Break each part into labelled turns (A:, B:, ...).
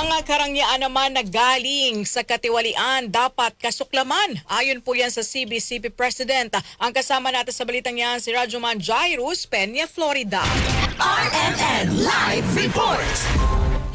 A: Mga karangyaan naman na galing sa katiwalian dapat kasuklaman. Ayon po yan sa CBCP President. Ang kasama natin sa balitang yan si Rajuman Jairus, Peña, Florida.
B: RNN Live Report!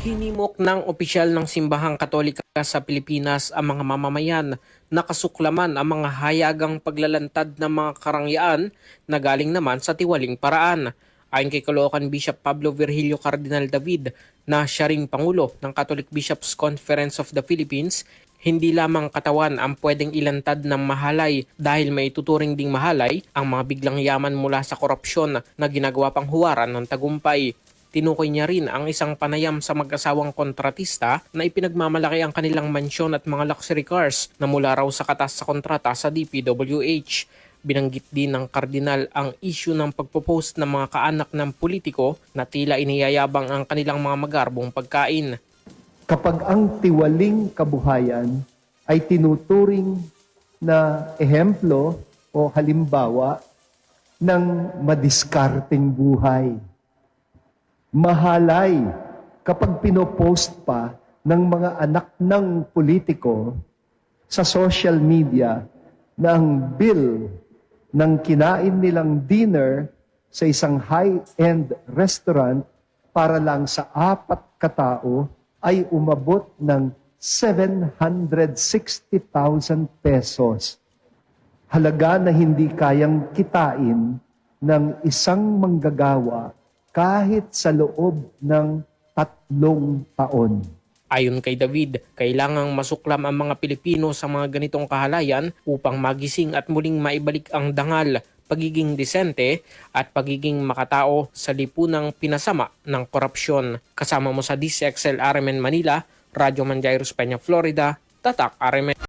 C: Hinimok ng opisyal ng simbahang katolika sa Pilipinas ang mga mamamayan na kasuklaman ang mga hayagang paglalantad ng mga karangyaan na galing naman sa tiwaling paraan. Ayon kay Caloocan Bishop Pablo Virgilio Cardinal David na siya ring Pangulo ng Catholic Bishops Conference of the Philippines, hindi lamang katawan ang pwedeng ilantad ng mahalay dahil may tuturing ding mahalay ang mga biglang yaman mula sa korupsyon na ginagawa pang huwaran ng tagumpay. Tinukoy niya rin ang isang panayam sa mag-asawang kontratista na ipinagmamalaki ang kanilang mansyon at mga luxury cars na mula raw sa katas sa kontrata sa DPWH. Binanggit din ng kardinal ang issue ng pagpo-post ng mga kaanak ng politiko na tila iniyayabang ang kanilang mga magarbong pagkain.
D: kapag ang tiwaling kabuhayan ay tinuturing na ehemplo o halimbawa ng madiskarteng buhay. Mahalay kapag pinopost pa ng mga anak ng politiko sa social media na ang bill ng kinain nilang dinner sa isang high-end restaurant para lang sa apat katao ay umabot ng 760,000 pesos. Halaga na hindi kayang kitain ng isang manggagawa kahit sa loob ng tatlong taon.
C: Ayon kay David, kailangang masuklam ang mga Pilipino sa mga ganitong kahalayan upang magising at muling maibalik ang dangal, pagiging disente at pagiging makatao sa lipunang pinasama ng korupsyon. Kasama mo sa DCXL RMN Manila, Radyo Manjairos Peña, Florida, Tatak RMN.